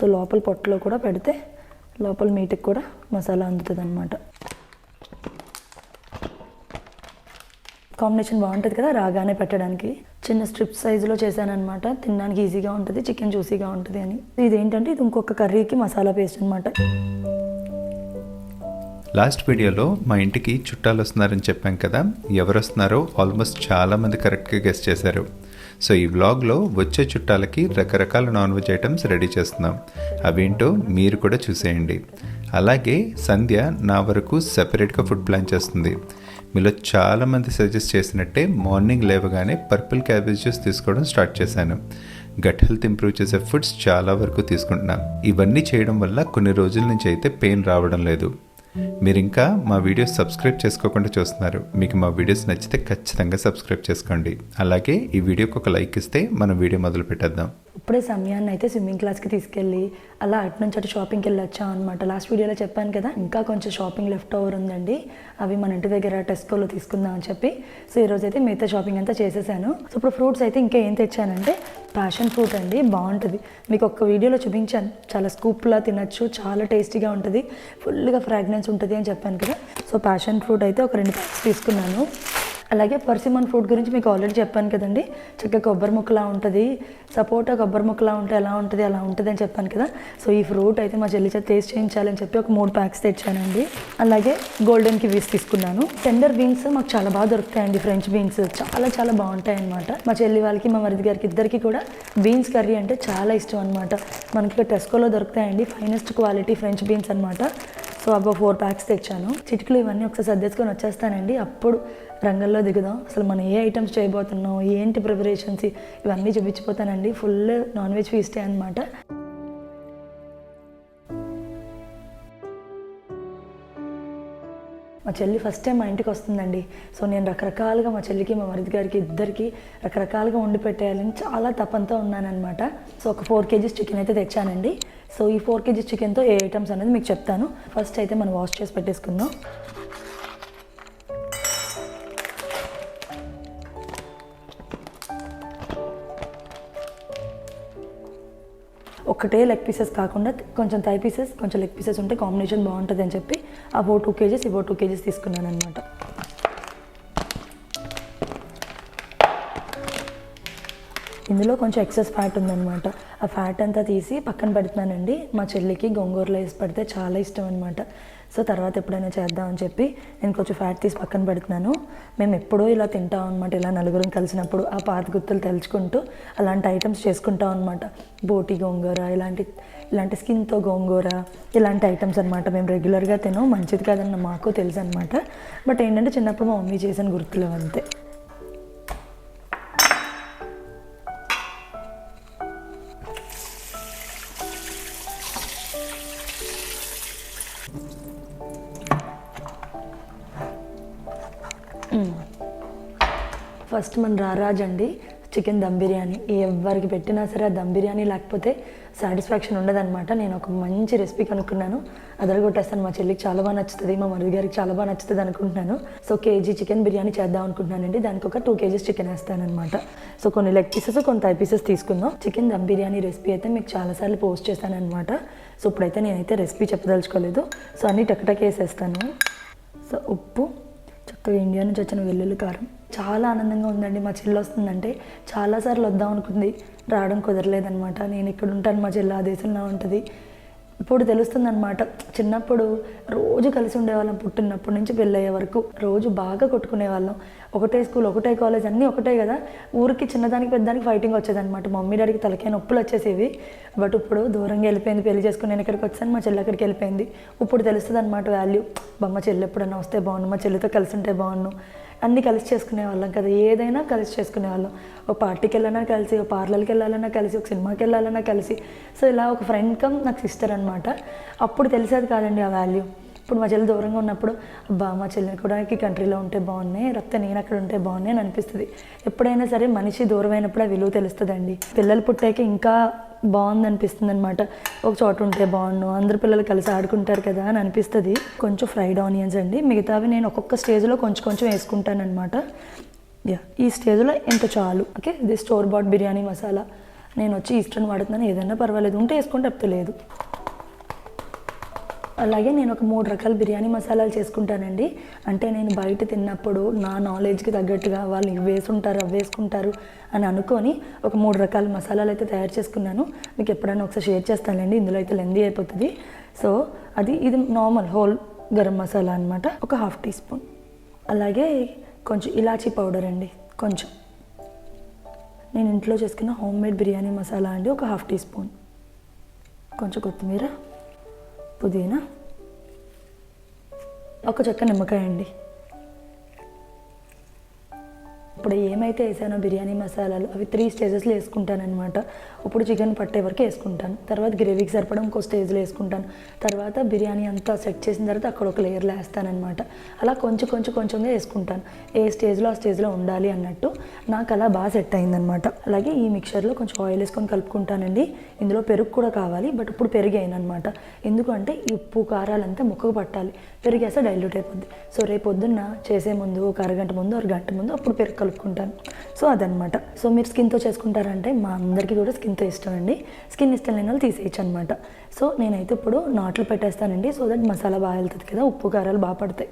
So లోపల పొట్టలో కూడా పెడితే లోపల మీట్కి కూడా మసాలా అందుతుంది అనమాట కాంబినేషన్ బాగుంటుంది కదా రాగానే పెట్టడానికి. చిన్న స్ట్రిప్ సైజులో చేశానమాట తినడానికి ఈజీగా ఉంటుంది చికెన్ జ్యూసీగా ఉంటుంది అని. ఇదేంటంటే ఇది ఇంకొక కర్రీకి మసాలా పేస్ట్ అనమాట లాస్ట్ వీడియోలో మా ఇంటికి చుట్టాలు వస్తున్నారని చెప్పాం కదా. ఎవరు వస్తున్నారో ఆల్మోస్ట్ చాలామంది కరెక్ట్గా గెస్ట్ చేశారు. సో ఈ వ్లాగ్లో వచ్చే చుట్టాలకి రకరకాల నాన్ వెజ్ ఐటమ్స్ రెడీ చేస్తున్నాం. అవేంటో మీరు కూడా చూసేయండి. అలాగే సంధ్య నా వరకు సెపరేట్గా ఫుడ్ ప్లాన్ చేస్తుంది. మీలో చాలామంది సజెస్ట్ చేసినట్టే మార్నింగ్ లేవగానే పర్పుల్ క్యాబేజ్ జ్యూస్ తీసుకోవడం స్టార్ట్ చేశాను. గట్ హెల్త్ ఇంప్రూవ్ చేసే ఫుడ్స్ చాలా వరకు తీసుకుంటున్నాను ఇవన్నీ చేయడం వల్ల కొన్ని రోజుల నుంచి అయితే పెయిన్ రావడం లేదు. మీరు ఇంకా మా వీడియోస్ సబ్స్క్రైబ్ చేసుకోకుండా చూస్తున్నారు. మీకు మా వీడియోస్ నచ్చితే ఖచ్చితంగా సబ్స్క్రైబ్ చేసుకోండి. అలాగే ఈ వీడియోకి ఒక లైక్ ఇస్తే మనం వీడియో మొదలు పెట్టేద్దాం ఇప్పుడే సమయాన్ని అయితే స్విమ్మింగ్ క్లాస్కి తీసుకెళ్ళి అలా అటు నుంచి అటు షాపింగ్కి వెళ్ళి అనమాట లాస్ట్ వీడియోలో చెప్పాను కదా ఇంకా కొంచెం షాపింగ్ లెఫ్ట్ ఓవర్ ఉందండి. అవి మన ఇంటి దగ్గర టెస్కోలో తీసుకుందాం అని చెప్పి. సో ఈరోజు అయితే మిగతా షాపింగ్ అంతా చేసేసాను. సో ఇప్పుడు ఫ్రూట్స్ అయితే ఇంకా ఏం తెచ్చానంటే ప్యాషన్ ఫ్రూట్ అండి బాగుంటుంది. మీకు ఒక్క వీడియోలో చూపించాను. చాలా స్కూప్లా తినచ్చు చాలా టేస్టీగా ఉంటుంది. ఫుల్గా ఫ్రాగ్రెన్స్ ఉంటుంది అని చెప్పాను కదా. సో ప్యాషన్ ఫ్రూట్ అయితే ఒక రెండు ప్యాక్స్ తీసుకున్నాను. అలాగే పర్సిమన్ ఫ్రూట్ గురించి మీకు ఆల్రెడీ చెప్పాను కదండి. చక్కగా కొబ్బరి ముక్కలా ఉంటుంది సపోటా కొబ్బరి ముక్కలా ఉంటే ఎలా ఉంటుంది అలా ఉంటుంది అని చెప్పాను కదా. సో ఈ ఫ్రూట్ అయితే మా చెల్లి చేత టేస్ట్ చేయించాలని చెప్పి ఒక మూడు ప్యాక్స్ తెచ్చానండి. అలాగే గోల్డెన్ కివీస్ తీసుకున్నాను. టెండర్ బీన్స్ మాకు చాలా బాగా దొరుకుతాయండి ఫ్రెంచ్ బీన్స్. చాలా చాలా బాగుంటాయి అనమాట మా చెల్లి వాళ్ళకి మా మరిది గారికి ఇద్దరికి కూడా బీన్స్ కర్రీ అంటే చాలా ఇష్టం అనమాట మనకి టెస్కోలో దొరుకుతాయండి. ఫైనెస్ట్ క్వాలిటీ ఫ్రెంచ్ బీన్స్ అనమాట సో అబ్బో ఫోర్ ప్యాక్స్ తెచ్చాను. చిటికలు ఇవన్నీ ఒకసారి సర్దేసుకొని వచ్చేస్తానండి. అప్పుడు రంగంలో దిగుదాం. అసలు మనం ఏ ఐటమ్స్ చేయబోతున్నాం ఏంటి ప్రిపరేషన్స్ ఇవన్నీ చూపించిపోతానండి. ఫుల్ నాన్ వెజ్ ఫీస్టే అనమాట మా చెల్లి ఫస్ట్ టైం మా ఇంటికి వస్తుందండి. సో నేను రకరకాలుగా మా చెల్లికి మా మరిది గారికి ఇద్దరికి రకరకాలుగా వండి పెట్టేయాలని చాలా తపంతో ఉన్నానన్నమాట. సో ఒక ఫోర్ కేజీస్ చికెన్ అయితే తెచ్చానండి. సో ఈ ఫోర్ కేజీస్ చికెన్తో ఏ ఐటమ్స్ అనేది మీకు చెప్తాను. ఫస్ట్ అయితే మనం వాష్ చేసి పెట్టేసుకుందాం. ఒకటే లెగ్ పీసెస్ కాకుండా కొంచెం థై పీసెస్ కొంచెం లెగ్ పీసెస్ ఉంటే కాంబినేషన్ బాగుంటుంది అని చెప్పి ఆ ఫోర్ టూ కేజీస్ ఇవో టూ కేజీస్ తీసుకున్నాను అనమాట ఇందులో కొంచెం ఎక్సెస్ ఫ్యాట్ ఉందన్నమాట. ఆ ఫ్యాట్ అంతా తీసి పక్కన పెడుతున్నానండి. మా చెల్లికి గోంగూరలో వేసి పెడితే చాలా ఇష్టం అనమాట సో తర్వాత ఎప్పుడైనా చేద్దామని చెప్పి నేను కొంచెం ఫ్యాట్ తీసి పక్కన పెడుతున్నాను. మేము ఎప్పుడో ఇలా తింటాం అనమాట ఇలా నలుగురం కలిసినప్పుడు ఆ పాత గుర్తులు తెలుసుకుంటూ అలాంటి ఐటమ్స్ చేసుకుంటాం అనమాట బోటి గోంగూర ఇలాంటి ఇలాంటి స్కిన్తో గోంగూర ఇలాంటి ఐటమ్స్ అనమాట మేము రెగ్యులర్గా తినం మంచిది కాదన్న మాకు తెలుసు అనమాట బట్ ఏంటంటే చిన్నప్పుడు మా మమ్మీ చేసిన గుర్తులు అంతే. ఫస్ట్ మన రారాజ్ అండి చికెన్ దమ్ బిర్యానీ. ఎవరికి పెట్టినా సరే ఆ దమ్ బిర్యానీ లేకపోతే సాటిస్ఫాక్షన్ ఉండదన్నమాట. నేను ఒక మంచి రెసిపీ కనుక్కున్నాను. అదరగొట్టేస్తాను మా చెల్లికి చాలా బాగా నచ్చుతుంది మా మరిది గారికి చాలా బాగా నచ్చుతుంది అనుకుంటున్నాను. సో కేజీ చికెన్ బిర్యానీ చేద్దాం అనుకుంటున్నానండి. దానికి ఒక టూ కేజీస్ చికెన్ వేస్తానమాట సో కొన్ని లెగ్ పీసెస్ కొన్ని థై పీసెస్ తీసుకుందాం. చికెన్ దమ్ బిర్యానీ రెసిపీ అయితే మీకు చాలాసార్లు పోస్ట్ చేశానమాట సో ఇప్పుడైతే నేనైతే రెసిపీ చెప్పదలుచుకోలేదు. సో అన్నీ టక్టక్ వేసేస్తాను సో ఉప్పు చక్కగా ఇండియా నుంచి వచ్చిన వెల్లుల్లి కారం. చాలా ఆనందంగా ఉందండి. మా చెల్లి వస్తుందంటే చాలాసార్లు వద్దాం అనుకుంది. రావడం కుదరలేదనమాట నేను ఇక్కడ ఉంటాను మా చెల్లి ఆ దేశంలో ఉంటుంది. ఇప్పుడు తెలుస్తుందనమాట చిన్నప్పుడు రోజు కలిసి ఉండేవాళ్ళం పుట్టినప్పటి నుంచి పెళ్ళయ్యే వరకు. రోజు బాగా కొట్టుకునే వాళ్ళం ఒకటే స్కూల్ ఒకటే కాలేజ్ అన్నీ ఒకటే కదా. ఊరికి చిన్నదానికి పెద్దదానికి ఫైటింగ్ వచ్చేదనమాట మమ్మీ డాడీకి తలకే నొప్పులు వచ్చేసేవి. బట్ ఇప్పుడు దూరంగా వెళ్ళిపోయింది. పెళ్ళి చేసుకుని నేను ఇక్కడికి వచ్చాను. మా చెల్లి అక్కడికి వెళ్ళిపోయింది. ఇప్పుడు తెలుస్తుంది అనమాట వాల్యూ బొమ్మ చెల్లి ఎప్పుడైనా వస్తే బాగుండు. మా చెల్లితో కలిసి ఉంటే బాగుండు. అన్నీ కలిసి చేసుకునే వాళ్ళం కదా ఏదైనా కలిసి చేసుకునే వాళ్ళం ఒక పార్టీకి వెళ్ళాలన్నా కలిసి ఒక పార్లర్కి వెళ్ళాలన్నా కలిసి ఒక సినిమాకి వెళ్ళాలన్నా కలిసి. సో ఇలా ఒక ఫ్రెండ్ కమ్ నాకు సిస్టర్ అనమాట అప్పుడు తెలిసేది కాదండి ఆ వాల్యూ ఇప్పుడు మా చెల్లి దూరంగా ఉన్నప్పుడు అబ్బా మా చెల్లిని కూడా ఈ కంట్రీలో ఉంటే బాగున్నాయి రక్త నేను అక్కడ ఉంటే బాగున్నాయి అని అనిపిస్తుంది. ఎప్పుడైనా సరే మనిషి దూరమైనప్పుడు ఆ విలువ తెలుస్తుందండి. పిల్లలు పుట్టాక ఇంకా బాగుంది అనిపిస్తుంది అనమాట ఒక చోట ఉంటే బాగుండు అందరు పిల్లలు కలిసి ఆడుకుంటారు కదా అని అనిపిస్తుంది. కొంచెం ఫ్రైడ్ ఆనియన్స్ అండి. మిగతావి నేను ఒక్కొక్క స్టేజ్లో కొంచెం కొంచెం వేసుకుంటాను అనమాట యా ఈ స్టేజ్లో ఎంత చాలు. ఓకే ఇది స్టోర్ బాట్ బిర్యానీ మసాలా. నేను వచ్చి ఈస్టర్న్ వాడుతున్నాను. ఏదైనా పర్వాలేదు. ఉంటే వేసుకుంటే లేదు. అలాగే నేను ఒక మూడు రకాల బిర్యానీ మసాలాలు చేసుకుంటానండి. అంటే నేను బయట తిన్నప్పుడు నా నాలెడ్జ్కి తగ్గట్టుగా వాళ్ళు ఇవి వేసుంటారు అవి వేసుకుంటారు అని అనుకొని ఒక మూడు రకాల మసాలాలు అయితే తయారు చేసుకున్నాను. మీకు ఎప్పుడైనా ఒకసారి షేర్ చేస్తానండి ఇందులో అయితే లెందీ అయిపోతుంది. సో అది ఇది నార్మల్ హోల్ గరం మసాలా అనమాట ఒక హాఫ్ టీ స్పూన్ అలాగే కొంచెం ఇలాచీ పౌడర్ అండి. కొంచెం. నేను ఇంట్లో చేసుకున్న హోమ్ మేడ్ బిర్యానీ మసాలా అండి. ఒక హాఫ్ టీ స్పూన్ కొంచెం కొత్తిమీర. పుదీనా. ఒక చెక్క నిమ్మకాయ అండి ఇప్పుడు ఏమైతే వేసానో బిర్యానీ మసాలాలు అవి త్రీ స్టేజెస్లో వేసుకుంటాను ఇప్పుడు చికెన్ పట్టే వరకు వేసుకుంటాను. తర్వాత గ్రేవీకి సరిపడం ఇంకో స్టేజ్లో వేసుకుంటాను. తర్వాత బిర్యానీ అంతా సెట్ చేసిన తర్వాత అక్కడ ఒక లేయర్లో వేస్తానమాట అలా కొంచెం కొంచెం కొంచెంగా వేసుకుంటాను. ఏ స్టేజ్లో ఆ స్టేజ్లో ఉండాలి అన్నట్టు నాకు అలా బాగా సెట్ అయిందనమాట అలాగే ఈ మిక్చర్లో కొంచెం ఆయిల్ వేసుకొని కలుపుకుంటానండి. ఇందులో పెరుగు కూడా కావాలి బట్ ఇప్పుడు పెరుగు ఎందుకంటే ఈ ఉప్పు కారాలంతా ముక్కకు పట్టాలి. పెరిగేస్తే డైల్యూట్ అయిపోద్ది. సో రేపు పొద్దున్న చేసే ముందు ఒక అరగంట ముందు ఒక గంట ముందు అప్పుడు పెరుగు కలుపుకుంటాను. సో అదనమాట సో మీరు స్కిన్తో చేసుకుంటారంటే మా అందరికీ కూడా స్కిన్తో ఇష్టం అండి. స్కిన్ ఇష్టం లేని వాళ్ళు తీసేయచ్చు అనమాట సో నేనైతే ఇప్పుడు నాట్లు పెట్టేస్తానండి. సో దట్ మసాలా బాగా వెళ్తుంది కదా ఉప్పు కారాలు బాగా పడతాయి.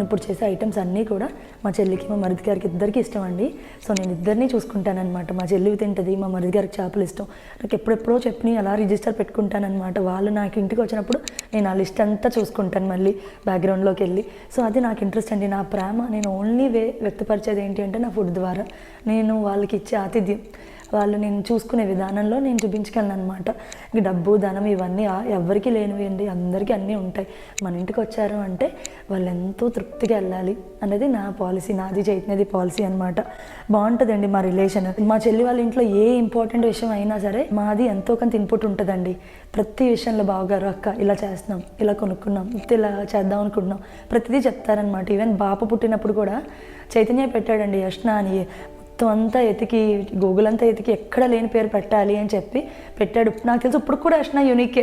నేను ఇప్పుడు చేసే ఐటమ్స్ అన్నీ కూడా మా చెల్లికి మా మరిది గారికి ఇద్దరికి ఇష్టం అండి. సో నేను ఇద్దరిని చూసుకుంటానమాట మా చెల్లి తింటుంది మా మరిది గారికి చేపలు ఇష్టం. నాకు ఎప్పుడెప్పుడో చెప్పి అలా రిజిస్టర్ పెట్టుకుంటానమాట వాళ్ళు నాకు ఇంటికి వచ్చినప్పుడు నేను ఆ లిస్ట్ అంతా చూసుకుంటాను మళ్ళీ బ్యాక్గ్రౌండ్లోకి వెళ్ళి. సో అది నాకు ఇంట్రెస్ట్ అండి. నా ప్రేమ నేను ఓన్లీ వే వ్యక్తపరిచేది ఏంటి అంటే నా ఫుడ్ ద్వారా. నేను వాళ్ళకి ఇచ్చే ఆతిథ్యం. వాళ్ళు నేను చూసుకునే విధానంలో నేను చూపించగలను అనమాట డబ్బు ధనం ఇవన్నీ ఎవరికి లేనివి అండి. అందరికీ అన్నీ ఉంటాయి. మన ఇంటికి వచ్చారు అంటే వాళ్ళు ఎంతో తృప్తిగా వెళ్ళాలి అనేది నా పాలసీ నాది చైతన్యది పాలసీ అనమాట బాగుంటుందండి మా రిలేషన్. మా చెల్లి వాళ్ళ ఇంట్లో ఏ ఇంపార్టెంట్ విషయం అయినా సరే మాది ఎంతో కొంత ఇన్పుట్ ఉంటుందండి. ప్రతి విషయంలో బావగారు అక్క ఇలా చేస్తున్నాం ఇలా కొనుక్కున్నాం ఇలా చేద్దాం అనుకుంటున్నాం. ప్రతిదీ చెప్తారనమాట ఈవెన్ బాప పుట్టినప్పుడు కూడా చైతన్య పెట్టాడండి యష్ణ అని మొత్తం అంతా ఎతికి గూగుల్ అంతా ఎతికి ఎక్కడ లేని పేరు పెట్టాలి అని చెప్పి పెట్టాడు. నాకు తెలిసి ఇప్పుడు కూడా యష్నా యూనికే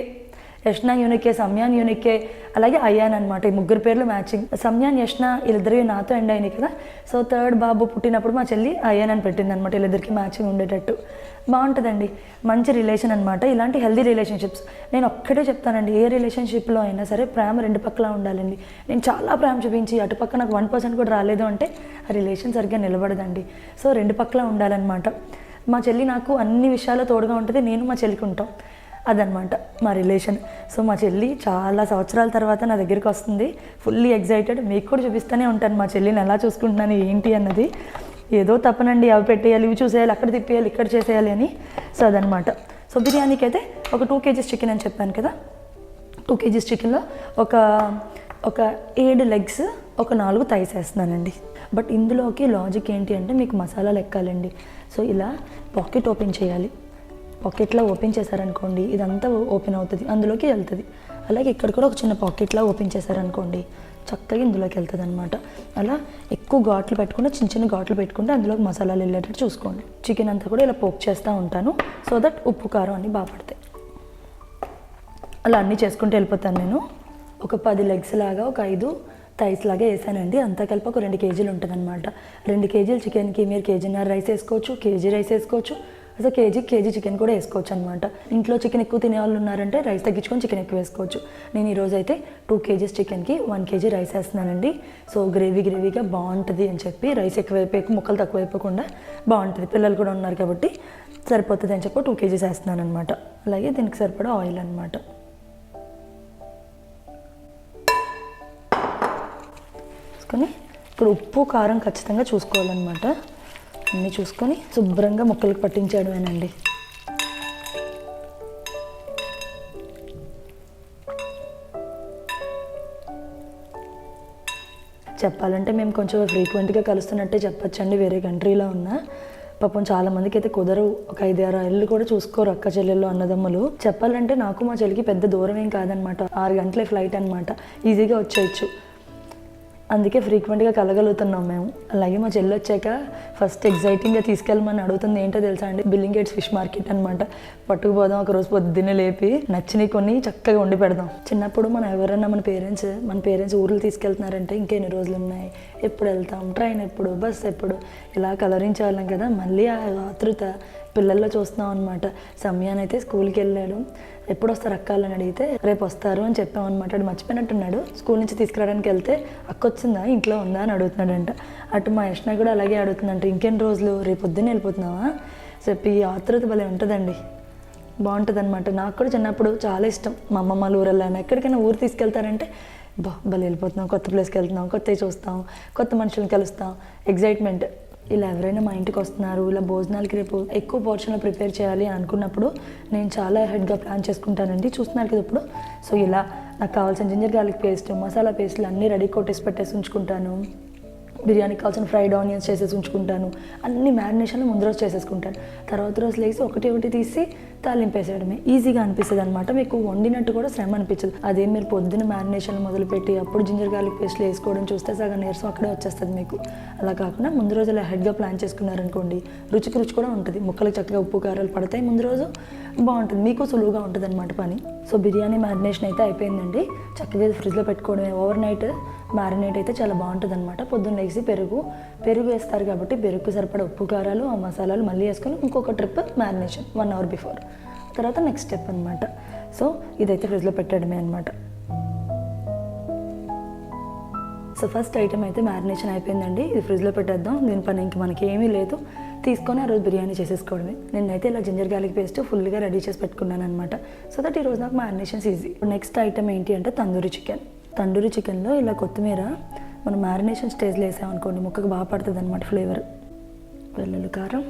యష్నా యూనికే సమ్యాన్ యూనికే అలాగే అయ్యాన్ అనమాట ఈ ముగ్గురు పేర్లు మ్యాచింగ్ సమ్యాన్ యష్ణ వీళ్ళిద్దరు నాతో ఎండ్ అయినాయి కదా. సో థర్డ్ బాబు పుట్టినప్పుడు మా చెల్లి అయ్యాన్ అని పెట్టింది అనమాట వీళ్ళిద్దరికి మ్యాచింగ్ ఉండేటట్టు. బాగుంటుందండి. మంచి రిలేషన్ అనమాట ఇలాంటి హెల్దీ రిలేషన్షిప్స్ నేను ఒక్కటే చెప్తానండి. ఏ రిలేషన్షిప్లో అయినా సరే ప్రేమ రెండు పక్కల ఉండాలండి. నేను చాలా ప్రేమ చూపించి అటుపక్క నాకు వన్ పర్సెంట్ కూడా రాలేదు అంటే ఆ రిలేషన్ సరిగ్గా నిలబడదండి. సో రెండు పక్కల ఉండాలన్నమాట. మా చెల్లి నాకు అన్ని విషయాల్లో తోడుగా ఉంటుంది. నేను మా చెల్లికి ఉంటాం. అదనమాట మా రిలేషన్. సో మా చెల్లి చాలా సంవత్సరాల తర్వాత నా దగ్గరికి వస్తుంది. ఫుల్లీ ఎగ్జైటెడ్ మీకు కూడా చూపిస్తూనే ఉంటాను మా చెల్లిని ఎలా చూసుకుంటున్నాను ఏంటి అన్నది. ఏదో తప్పనండి అవి పెట్టేయాలి ఇవి చూసేయాలి అక్కడ తిప్పేయాలి ఇక్కడ చేసేయాలి అని. సో అదనమాట. సో బిర్యానీకి అయితే ఒక టూ కేజీస్ చికెన్ అని చెప్పాను కదా. టూ కేజీస్ చికెన్లో ఒక ఒక ఏడు లెగ్స్ ఒక నాలుగు థైస్ వేస్తున్నానండి. బట్ ఇందులోకి లాజిక్ ఏంటి అంటే మీకు మసాలాలు ఎక్కాలండి సో ఇలా పాకెట్ ఓపెన్ చేయాలి. పాకెట్లో ఓపెన్ చేశారనుకోండి ఇదంతా ఓపెన్ అవుతుంది అందులోకి వెళ్తుంది. అలాగే ఇక్కడ కూడా ఒక చిన్న పాకెట్లో ఓపెన్ చేశారనుకోండి చక్కగా ఇందులోకి వెళ్తుంది అనమాట అలా ఎక్కువ ఘాట్లు పెట్టుకుంటే చిన్న చిన్న ఘాట్లు పెట్టుకుంటే అందులోకి మసాలాలు వెళ్ళేటట్టు చూసుకోండి. చికెన్ అంతా కూడా ఇలా పోక్ చేస్తూ ఉంటాను సో దట్ ఉప్పు కారం అన్నీ బాగా పడతాయి. అలా అన్నీ చేసుకుంటూ వెళ్ళిపోతాను నేను. ఒక పది లెగ్స్ లాగా ఒక ఐదు థైస్ లాగా వేసానండి. అంతా కలిపి ఒక రెండు కేజీలు ఉంటుందన్నమాట. రెండు కేజీలు చికెన్కి మీరు కేజీన్నర రైస్ వేసుకోవచ్చు కేజీ రైస్ వేసుకోవచ్చు. అసలు కేజీ కేజీ చికెన్ కూడా వేసుకోవచ్చు అనమాట ఇంట్లో చికెన్ ఎక్కువ తినే వాళ్ళు ఉన్నారంటే రైస్ తగ్గించుకొని చికెన్ ఎక్కువ వేసుకోవచ్చు. నేను ఈరోజు అయితే టూ కేజీస్ చికెన్కి వన్ కేజీ రైస్ వేస్తున్నానండి. సో గ్రేవీ గ్రేవీగా బాగుంటుంది అని చెప్పి రైస్ ఎక్కువైపోయి ముక్కలు తక్కువ అయిపోకుండా బాగుంటుంది. పిల్లలు కూడా ఉన్నారు కాబట్టి సరిపోతుంది అని చెప్పి టూ కేజీస్ వేస్తున్నాను అనమాట అలాగే దీనికి సరిపడా ఆయిల్ అనమాట చూసుకొని ఇప్పుడు ఉప్పు కారం ఖచ్చితంగా చూసుకోవాలన్నమాట. అన్నీ చూసుకొని శుభ్రంగా మొక్కలకు పట్టించడమేనండి చెప్పాలంటే మేము కొంచెం ఫ్రీక్వెంట్గా కలుస్తున్నట్టే చెప్పచ్చండి వేరే కంట్రీలో ఉన్న. పాపం చాలా మందికి అయితే కుదరవు. ఒక ఐదు ఆరు ఇళ్ళు కూడా చూసుకోరు అక్క చెల్లెళ్ళు అన్నదమ్ములు. చెప్పాలంటే నాకు మా చెల్లికి పెద్ద దూరం ఏం కాదనమాట. ఆరు గంటలే ఫ్లైట్ అనమాట ఈజీగా వచ్చేయచ్చు. అందుకే ఫ్రీక్వెంట్గా కలగలుగుతున్నాం మేము. అలాగే మా చెల్లి వచ్చాక ఫస్ట్ ఎగ్జైటింగ్గా తీసుకెళ్ళమని అడుగుతుంది ఏంటో తెలుసా అండి? బిల్లింగ్ గేట్స్ ఫిష్ మార్కెట్ అనమాట పట్టుకుపోదాం ఒక రోజు పొద్దున్నే లేపి నచ్చినవి కొన్ని చక్కగా వండి పెడదాం. చిన్నప్పుడు మనం ఎవరైనా మన పేరెంట్స్ మన పేరెంట్స్ ఊర్లు తీసుకెళ్తున్నారంటే ఇంకెన్ని రోజులు ఉన్నాయి ఎప్పుడు వెళ్తాం? ట్రైన్ ఎప్పుడు? బస్ ఎప్పుడు? ఇలా కలరించేవాళ్ళం కదా. మళ్ళీ ఆ ఆతృత పిల్లల్లో చూస్తున్నాం అనమాట సమయాన్ని అయితే స్కూల్కి వెళ్ళాడు. ఎప్పుడు వస్తారు అక్క అని అడిగితే రేపు వస్తారు అని చెప్పామన్నమాట. అనమాట వాడు మర్చిపోయినట్టున్నాడు. స్కూల్ నుంచి తీసుకురావడానికి వెళ్తే అక్క వచ్చిందా ఇంట్లో ఉందా? అని అడుగుతున్నాడంట. అటు మా యష్ణ కూడా అలాగే అడుగుతుందంట. ఇంకెన్ని రోజులు? రేపు పొద్దున్న వెళ్ళిపోతున్నావా? చెప్పి ఈ ఆతృత భలే ఉంటుందండి. బాగుంటుంది అనమాట నాకు కూడా చిన్నప్పుడు చాలా ఇష్టం. మా అమ్మమ్మ వాళ్ళ ఊరు వెళ్ళాను ఎక్కడికైనా ఊరు తీసుకెళ్తారంటే బా భలే వెళ్ళిపోతున్నాం కొత్త ప్లేస్కి వెళ్తున్నాం కొత్తవి చూస్తాం కొత్త మనుషులను కలుస్తాం ఎగ్జైట్మెంట్ ఇలా ఎవరైనా మా ఇంటికి వస్తున్నారు ఇలా భోజనాలకి రేపు ఎక్కువ పోర్షన్లో ప్రిపేర్ చేయాలి అనుకున్నప్పుడు నేను చాలా హెడ్గా ప్లాన్ చేసుకుంటానండి. చూస్తున్నారు కదా ఇప్పుడు? సో ఇలా నాకు కావాల్సిన జింజర్ గార్లిక్ పేస్ట్ మసాలా పేస్ట్లు అన్నీ రెడీ కొట్టేసి పెట్టేసి ఉంచుకుంటాను. బిర్యానీకి కావాల్సిన ఫ్రైడ్ ఆనియన్స్ చేసేసి ఉంచుకుంటాను. అన్ని మ్యారినేషన్లు ముందు రోజు చేసేసుకుంటాను. తర్వాత రోజు లేసి ఒకటి ఒకటి తీసి తాలింపేసేయడమే. ఈజీగా అనిపిస్తుంది అనమాట మీకు వండినట్టు కూడా శ్రమ అనిపించదు అదే మీరు పొద్దున్న మ్యారినేషన్లు మొదలుపెట్టి అప్పుడు జింజర్ గార్లిక్ పేస్ట్లు వేసుకోవడం చూస్తే సగం నీరసం అక్కడే వచ్చేస్తుంది మీకు. అలా కాకుండా ముందు రోజు అలా హెడ్గా ప్లాన్ చేసుకున్నారనుకోండి రుచికి రుచి కూడా ఉంటుంది. ముక్కలకు చక్కగా ఉప్పు కారాలు పడతాయి. ముందు రోజు బాగుంటుంది. మీకు సులువుగా ఉంటుంది అనమాట పని. సో బిర్యానీ మ్యారినేషన్ అయితే అయిపోయిందండి. చక్కగా ఫ్రిడ్జ్లో పెట్టుకోవడమే. ఓవర్ నైట్ మ్యారినేట్ అయితే చాలా బాగుంటుంది అనమాట పొద్దున్న లేచి పెరుగు పెరుగు వేస్తారు కాబట్టి పెరుగు సరిపడా ఉప్పు కారాలు ఆ మసాలాలు మళ్ళీ వేసుకొని ఇంకొక trip marination one hour before తర్వాత నెక్స్ట్ స్టెప్ అనమాట సో ఇదైతే ఫ్రిడ్జ్లో పెట్టడమే అనమాట సో ఫస్ట్ ఐటమ్ అయితే మ్యారినేషన్ అయిపోయిందండి. ఇది ఫ్రిడ్జ్లో పెట్టేద్దాం. దీని పని ఇంక మనకి ఏమీ లేదు. తీసుకొని ఆ రోజు బిర్యానీ చేసేసుకోవడమే. నేనైతే ఇలా జింజర్ గార్లిక్ పేస్ట్ ఫుల్గా రెడీ చేసి పెట్టుకున్నాను అనమాట సో దట్ ఈరోజు నాకు మ్యారినేషన్స్ ఈజీ నెక్స్ట్ ఐటమ్ ఏంటి అంటే తందూరి చికెన్ తందూరి చికెన్లో ఇలా కొత్తిమీర మనం మ్యారినేషన్ స్టేజ్లో వేసామనుకోండి ముక్కకు బాగా పడుతుంది అనమాట ఫ్లేవర్. వెల్లుల్లి కారం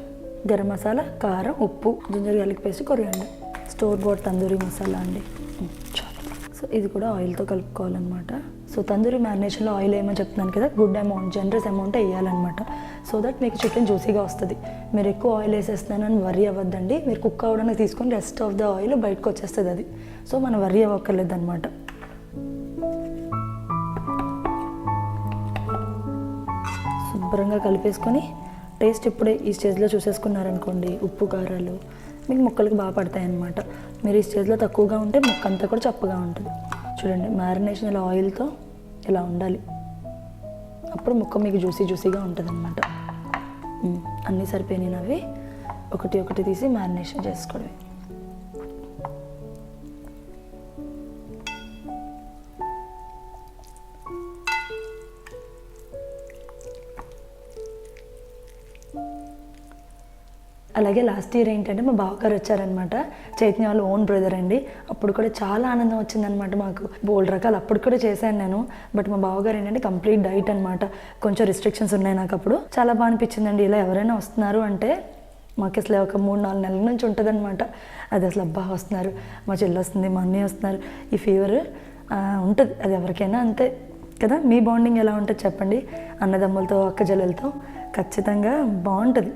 గరం మసాలా కారం ఉప్పు ginger garlic paste coriander store board tandoori masala అండి. సో ఇది కూడా ఆయిల్తో కలుపుకోవాలన్నమాట. సో తందూరి మ్యారినేషన్లో ఆయిల్ ఏమని చెప్తున్నాను కదా గుడ్ అమౌంట్ జనరస్ అమౌంట్ వేయాలన్నమాట. సో దట్ మీకు చికెన్ జ్యూసీగా వస్తుంది. మీరు ఎక్కువ ఆయిల్ వేసేస్తున్నానని వరి అవ్వద్దండి. మీరు కుక్ అవ్వడానికి తీసుకొని రెస్ట్ ఆఫ్ ద ఆయిల్ బయటకు వచ్చేస్తుంది అది. సో మనం వరి అవ్వక్కర్లేదు అనమాట శుభ్రంగా కలిపేసుకొని టేస్ట్ ఇప్పుడే ఈ స్టేజ్లో చూసేసుకున్నారనుకోండి ఉప్పు కారాలు మీకు ముక్కలకి బాగా పడతాయి అన్నమాట మీరు ఈ స్టేజ్లో తక్కువగా ఉంటే ముక్క అంతా కూడా చప్పగా ఉంటుంది. చూడండి మ్యారినేషన్ ఇలా ఆయిల్తో ఇలా ఉండాలి. అప్పుడు ముక్క మీకు జ్యూసీ జ్యూసీగా ఉంటుంది అనమాట అన్నీ సరిపోయినాయి ఒకటి ఒకటి తీసి మ్యారినేషన్ చేసుకోవడమే. అలాగే లాస్ట్ ఇయర్ ఏంటంటే మా బావగారు వచ్చారనమాట చైతన్య వాళ్ళ ఓన్ బ్రదర్ అండి. అప్పుడు కూడా చాలా ఆనందం వచ్చిందనమాట మాకు. బోల్డ్ రకాలు అప్పుడు కూడా చేశాను నేను. బట్ మా బావగారు ఏంటంటే కంప్లీట్ డైట్ అనమాట కొంచెం రిస్ట్రిక్షన్స్ ఉన్నాయి నాకు అప్పుడు. చాలా బాగా అనిపించిందండి. ఇలా ఎవరైనా వస్తున్నారు అంటే మాకు అసలు ఒక మూడు నాలుగు నెలల నుంచి ఉంటుందన్నమాట. అది అసలు అబ్బా వస్తున్నారు. మా చెల్లి వస్తుంది మా అన్నయ్య వస్తున్నారు. ఈ ఫీవర్ ఉంటుంది. అది ఎవరికైనా అంతే. కదా? మీ బాండింగ్ ఎలా ఉంటుంది చెప్పండి. అన్నదమ్ములతో అక్క చెల్లెలతో ఖచ్చితంగా బాగుంటుంది.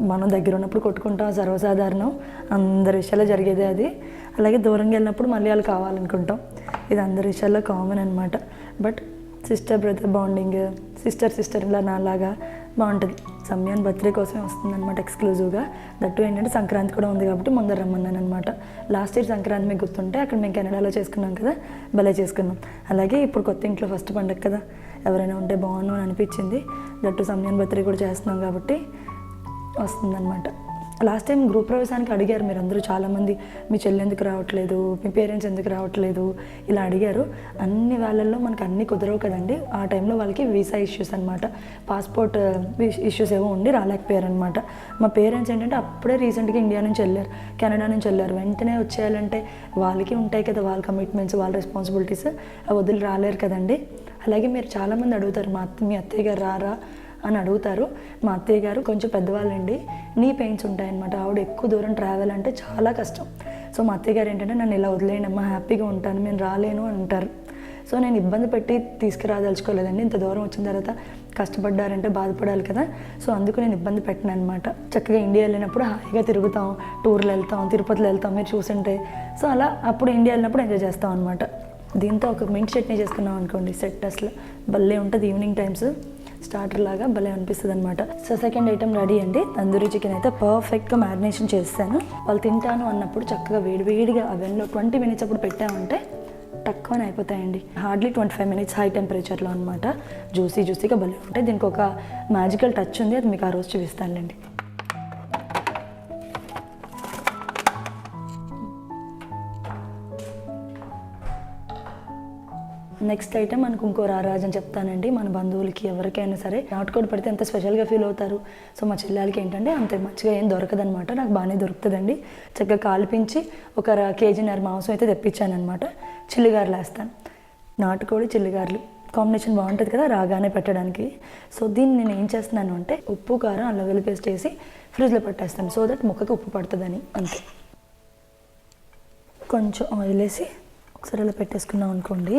మనం దగ్గర ఉన్నప్పుడు కొట్టుకుంటాం సర్వసాధారణం. అందరి విషయాల్లో జరిగేదే అది. అలాగే దూరంగా వెళ్ళినప్పుడు మళ్ళీ వాళ్ళు కావాలనుకుంటాం. ఇది అందరి విషయాల్లో కామన్ అనమాట but sister brother bonding sister sister ఇలా నాలాగా బాగుంటుంది. సమయాన్ని బర్త్డే కోసమే వస్తుందన్నమాట ఎక్స్క్లూజివ్గా దట్టు ఏంటంటే సంక్రాంతి కూడా ఉంది కాబట్టి ముందర రమ్మన్నాను అనమాట లాస్ట్ ఇయర్ సంక్రాంతి మీకు గుర్తుంటే అక్కడ మేము కెనడాలో చేసుకున్నాం కదా భలే చేసుకున్నాం. అలాగే ఇప్పుడు కొత్త ఇంట్లో ఫస్ట్ పండగ కదా. ఎవరైనా ఉంటే బాగుండు అని అనిపించింది. దట్టు సమయాన్ని బర్త్డే కూడా చేస్తున్నాం కాబట్టి వస్తుందన్నమాట. లాస్ట్ టైం గ్రూప్ ప్రవేశానికి అడిగారు మీరు అందరూ చాలామంది మీ చెల్లి ఎందుకు రావట్లేదు? మీ పేరెంట్స్ ఎందుకు రావట్లేదు? ఇలా అడిగారు. అన్ని వాళ్ళల్లో మనకు అన్ని కుదరవు కదండి. ఆ టైంలో వాళ్ళకి వీసా ఇష్యూస్ అనమాట పాస్పోర్ట్ ఇష్యూస్ ఏవో ఉండి రాలేకపోయారు అనమాట మా పేరెంట్స్ ఏంటంటే అప్పుడే రీసెంట్గా ఇండియా నుంచి వెళ్ళారు. కెనడా నుంచి వెళ్ళారు. వెంటనే వచ్చేయాలంటే వాళ్ళకి ఉంటాయి కదా వాళ్ళ కమిట్మెంట్స్ వాళ్ళ రెస్పాన్సిబిలిటీస్ వదిలి రాలేరు కదండి. అలాగే మీరు చాలామంది అడుగుతారు మా అత్త మీ అత్తయ్య గారు రారా? అని అడుగుతారు. మా అత్తయ్య గారు కొంచెం పెద్దవాళ్ళండి. నీ పెయిన్స్ ఉంటాయన్నమాట. ఆవిడ ఎక్కువ దూరం ట్రావెల్ అంటే చాలా కష్టం. సో మా అత్తయ్య గారు ఏంటంటే నన్ను ఇలా వదిలేయండమ్మా హ్యాపీగా ఉంటాను నేను రాలేను అని అంటారు. సో నేను ఇబ్బంది పెట్టి తీసుకురాదలుచుకోలేదండి. ఇంత దూరం వచ్చిన తర్వాత కష్టపడ్డారంటే బాధపడాలి కదా. సో అందుకు నేను ఇబ్బంది పెట్టను అనమాట చక్కగా ఇండియా వెళ్ళినప్పుడు హాయిగా తిరుగుతాం. టూర్లు వెళ్తాం తిరుపతిలో వెళ్తాం మీరు చూసుంటే. సో అలా అప్పుడు ఇండియా వెళ్ళినప్పుడు ఎంజాయ్ చేస్తాం అనమాట దీంతో ఒక మింట్ చట్నీ చేసుకున్నాం అనుకోండి సెట్ అసలు. భలే ఉంటుంది ఈవినింగ్ టైమ్స్. స్టార్టర్ లాగా భలే అనిపిస్తుంది అనమాట సో సెకండ్ ఐటమ్ రెడీ అండి. తందూరి చికెన్ అయితే పర్ఫెక్ట్గా మ్యారినేషన్ చేస్తాను వాళ్ళు తింటాను అన్నప్పుడు చక్కగా వేడివేడిగా అవెన్లో ట్వంటీ మినిట్స్ అప్పుడు పెట్టామంటే తక్కువనే అయిపోతాయండి. Hardly twenty five minutes high టెంపరేచర్లో అనమాట జ్యూసీ జ్యూసీగా భలే ఉంటాయి. దీనికి ఒక మ్యాజికల్ టచ్ ఉంది. అది మీకు ఆ రోజు చూపిస్తానులేండి. నెక్స్ట్ ఐటమ్ మనకు ఇంకో రారాజు అని చెప్తానండి. మన బంధువులకి ఎవరికైనా సరే నాటుకోడి పడితే ఎంత స్పెషల్గా ఫీల్ అవుతారు? సో మా చెల్లెలకి ఏంటంటే అంత మంచిగా ఏం దొరకదనమాట నాకు బాగానే దొరుకుతుందండి. చక్కగా కాల్పించి ఒక కేజీన్నర మాంసం అయితే తెప్పించాను అనమాట చిల్లిగారులు వేస్తాను. నాటుకోడి చిల్లిగారులు. కాంబినేషన్ బాగుంటుంది కదా రాగానే పెట్టడానికి. సో దీన్ని నేను ఏం చేస్తున్నాను అంటే ఉప్పు కారం అల్లం వెల్లుల్లి పేస్ట్ వేసి ఫ్రిడ్జ్లో పెట్టేస్తాను. సో దట్ ముక్కకి ఉప్పు పడుతుందని. అంతే. కొంచెం ఆయిల్ వేసి ఒకసారి ఇలా పెట్టేసుకున్నాం అనుకోండి.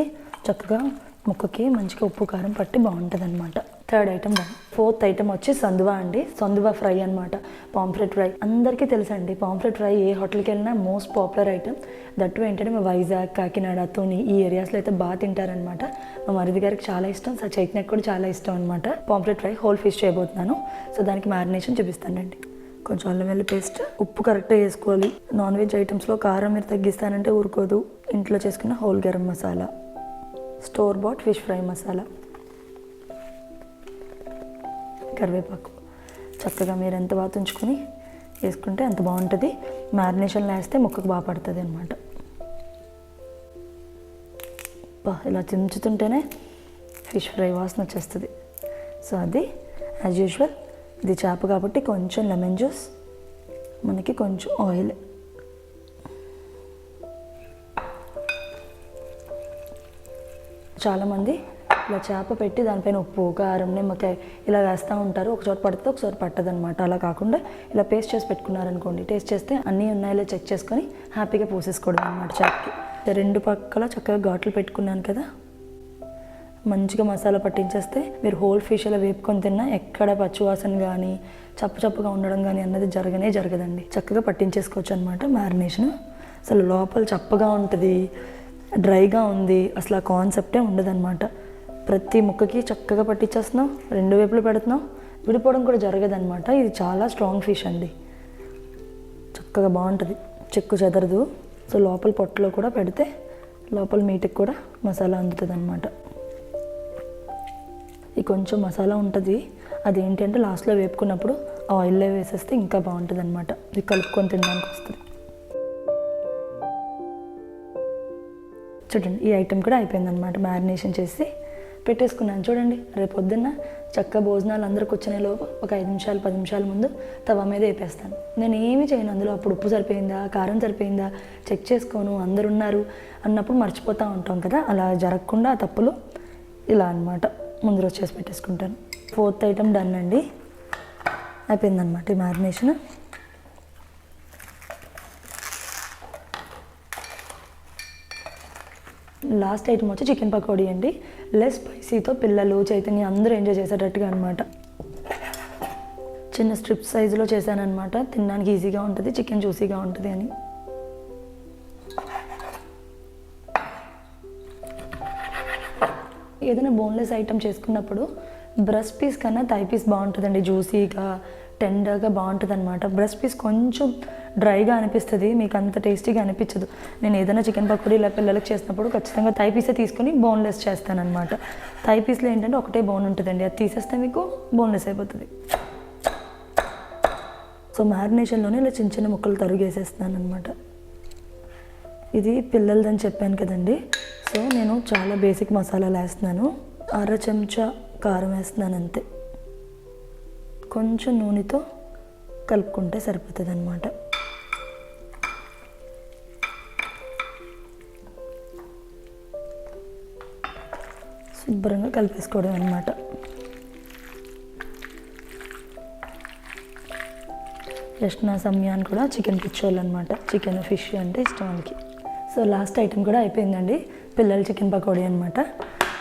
చక్కగా ముక్కకి మంచిగా ఉప్పు కారం పట్టి బాగుంటుంది అనమాట థర్డ్ ఐటమ్ ఫోర్త్ ఐటమ్ వచ్చి సందువా అండి. సందువా ఫ్రై అనమాట పాంఫ్రెట్ ఫ్రై అందరికీ తెలుసండి పాంఫ్రెట్ ఫ్రై ఏ హోటల్కి వెళ్ళినా మోస్ట్ పాపులర్ ఐటమ్ దట్టు ఏంటంటే మా వైజాగ్ కాకినాడ తోని ఈ ఏరియాస్లో అయితే బాగా తింటారనమాట మా మరిది గారికి చాలా ఇష్టం సో చైతన్యకి కూడా చాలా ఇష్టం అనమాట పాంఫ్రెట్ ఫ్రై హోల్ ఫిష్ చేయబోతున్నాను. సో దానికి మ్యారినేషన్ చూపిస్తానండి. కొంచెం అల్లం వెల్లి పేస్ట్ ఉప్పు కరెక్ట్గా వేసుకోవాలి. నాన్ వెజ్ ఐటమ్స్లో కారం మీరు తగ్గిస్తానంటే ఊరుకోదు. ఇంట్లో చేసుకున్న whole garam masala store bought fish fry masala. కరివేపాకు. చక్కగా మీరు ఎంత బాగా తుంచుకొని వేసుకుంటే అంత బాగుంటుంది. మ్యారినేషన్లో వేస్తే ముక్కకు బాగా పడుతుంది అనమాట ఇలా చించుతుంటేనే ఫిష్ ఫ్రై వాసన వచ్చేస్తుంది. సో అది యాజ్ యూజువల్ ఇది చేప కాబట్టి కొంచెం లెమన్ జ్యూస్ మనకి కొంచెం ఆయిల్. చాలామంది ఇలా చేప పెట్టి దానిపైన ఉప్పు కారం నిమ్మకాయ ఇలా వేస్తూ ఉంటారు. ఒక చోట పడుతుంది ఒకసారి పట్టదనమాట అలా కాకుండా ఇలా పేస్ట్ చేసి పెట్టుకున్నారనుకోండి టేస్ట్ చేస్తే అన్నీ ఉన్నాయో చెక్ చేసుకొని హ్యాపీగా పోసేసుకోవడం అనమాట చేపకి రెండు పక్కల చక్కగా ఘాట్లు పెట్టుకున్నాను కదా. మంచిగా మసాలా పట్టించేస్తే మీరు హోల్ ఫిష్ అలా వేపుకొని తిన్నా ఎక్కడ పచ్చివాసన కానీ చప్పు చప్పుగా ఉండడం కానీ అన్నది జరగనే జరగదండి. చక్కగా పట్టించేసుకోవచ్చు అనమాట మ్యారినేషన్. అసలు లోపల చప్పగా ఉంటుంది. డ్రైగా ఉంది. అసలు ఆ కాన్సెప్టే ఉండదన్నమాట. ప్రతి ముక్కకి చక్కగా పట్టించేస్తున్నాం రెండు వైపులు పెడుతున్నాం విడిపోవడం కూడా జరగదన్నమాట. ఇది చాలా స్ట్రాంగ్ ఫిష్ అండి. చక్కగా బాగుంటుంది. చెక్కు చెదరదు. సో లోపల పొట్టలో కూడా పెడితే లోపల మీటికి కూడా మసాలా అందుతుంది అనమాట ఇది కొంచెం మసాలా ఉంటుంది. అది లాస్ట్లో వేపుకున్నప్పుడు ఆయిల్లో వేసేస్తే ఇంకా బాగుంటుంది అనమాట ఇది కలుపుకొని తినడానికి వస్తుంది. చూడండి ఈ ఐటెం కూడా అయిపోయింది అనమాట మ్యారినేషన్ చేసి పెట్టేసుకున్నాను. చూడండి రేపు పొద్దున్న చక్క భోజనాలు అందరూ కూర్చునే లోపు ఒక ఐదు నిమిషాలు పది నిమిషాల ముందు తవ మీద వేపేస్తాను. నేను ఏమి చేయను అందులో. అప్పుడు ఉప్పు సరిపోయిందా? కారం సరిపోయిందా? చెక్ చేసుకోను. అందరు ఉన్నారు అన్నప్పుడు మర్చిపోతూ ఉంటాం కదా. అలా జరగకుండా ఆ తప్పులు ఇలా అన్నమాట. ముందు రోజు చేసి పెట్టేసుకుంటాను. ఫోర్త్ ఐటమ్ డన్ అండి. అయిపోయిందనమాట ఈ మ్యారినేషన్ లాస్ట్ ఐటమ్ వచ్చి చికెన్ పకోడీ అండి. లెస్ స్పైసీతో పిల్లలు చైతన్య అందరూ ఎంజాయ్ చేసేటట్టుగా అనమాట చిన్న స్ట్రిప్ సైజులో చేశానమాట తినడానికి ఈజీగా ఉంటుంది చికెన్ జ్యూసీగా ఉంటుంది అని. ఏదైనా బోన్లెస్ ఐటమ్ చేసుకున్నప్పుడు బ్రష్ పీస్ కన్నా థై పీస్ బాగుంటుందండి జ్యూసీగా టెండర్గా బాగుంటుంది అనమాట బ్రష్ పీస్ కొంచెం డ్రైగా అనిపిస్తుంది మీకు అంత టేస్టీగా అనిపించదు. నేను ఏదైనా చికెన్ పకోడీ ఇలా పిల్లలకి చేసినప్పుడు ఖచ్చితంగా థై పీసే తీసుకొని బోన్లెస్ చేస్తానమాట థై పీస్లో ఏంటంటే ఒకటే బోన్ ఉంటుందండి. అది తీసేస్తే మీకు బోన్లెస్ అయిపోతుంది. సో మ్యారినేషన్లోనే ఇలా చిన్న చిన్న ముక్కలు తరుగేసేస్తున్నాను అనమాట ఇది పిల్లలదని చెప్పాను కదండి. సో నేను చాలా బేసిక్ మసాలాలు వేస్తున్నాను అర చెంచా కారం వేస్తున్నాను అంతే. కొంచెం నూనెతో కలుపుకుంటే సరిపోతుంది అనమాట శుభ్రంగా కలిపేసుకోవడం అనమాట జస్ట్ నా సమయాన్ని కూడా చికెన్ పిచ్చోళ్ళు అనమాట చికెన్ ఫిష్ అంటే ఇష్టం వాళ్ళకి. సో లాస్ట్ ఐటెం కూడా అయిపోయిందండి. పిల్లలు చికెన్ పకోడీ అనమాట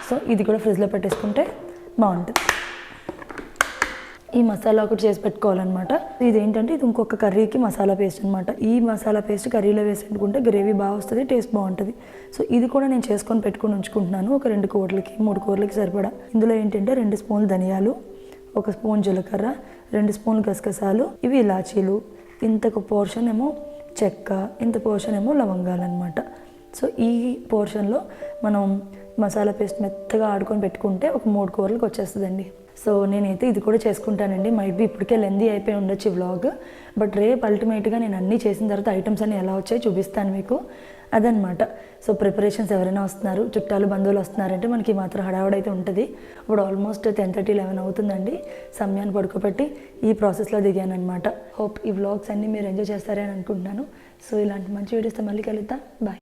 సో ఇది కూడా ఫ్రిడ్జ్లో పెట్టేసుకుంటే బాగుంటుంది. ఈ మసాలా ఒకటి చేసి పెట్టుకోవాలన్నమాట. ఇదేంటంటే ఇది ఇంకొక కర్రీకి మసాలా పేస్ట్ అనమాట ఈ మసాలా పేస్ట్ కర్రీలో వేసి గ్రేవీ బాగా వస్తుంది టేస్ట్ బాగుంటుంది. సో ఇది కూడా నేను చేసుకొని పెట్టుకొని ఉంచుకుంటున్నాను. ఒక రెండు కూరలకి మూడు కూరలకి సరిపడా. ఇందులో ఏంటంటే రెండు స్పూన్లు ధనియాలు ఒక స్పూన్ జీలకర్ర రెండు స్పూన్లు గసగసాలు ఇవి ఇలాచీలు ఇంతకు పోర్షన్ ఏమో చెక్క ఇంత పోర్షన్ ఏమో లవంగాలు అనమాట సో ఈ పోర్షన్లో మనం మసాలా పేస్ట్ మెత్తగా ఆడుకొని పెట్టుకుంటే ఒక మూడు కూరలకు వచ్చేస్తుందండి. సో నేనైతే ఇది కూడా చేసుకుంటానండి. మైట్ బి ఇప్పటికే లెందీ అయిపోయి ఉండొచ్చు వ్లాగ్. బట్ రేపు అల్టిమేట్గా నేను అన్నీ చేసిన తర్వాత ఐటమ్స్ అన్నీ ఎలా వచ్చాయో చూపిస్తాను మీకు. అదనమాట సో ప్రిపరేషన్స్ ఎవరైనా వస్తున్నారు చుట్టాలు బంధువులు వస్తున్నారంటే మనకి మాత్రం హడావుడైతే ఉంటుంది. ఇప్పుడు ఆల్మోస్ట్ టెన్ థర్టీ లెవెన్ అవుతుందండి. సమయాన్ని పడుకోబెట్టి ఈ ప్రాసెస్లో దిగాను అనమాట హోప్ ఈ వ్లాగ్స్ అన్నీ మీరు ఎంజాయ్ చేస్తారని అనుకుంటున్నాను. సో ఇలాంటి మంచి వీడియోస్తో మళ్ళీ కలుద్దాం. బాయ్.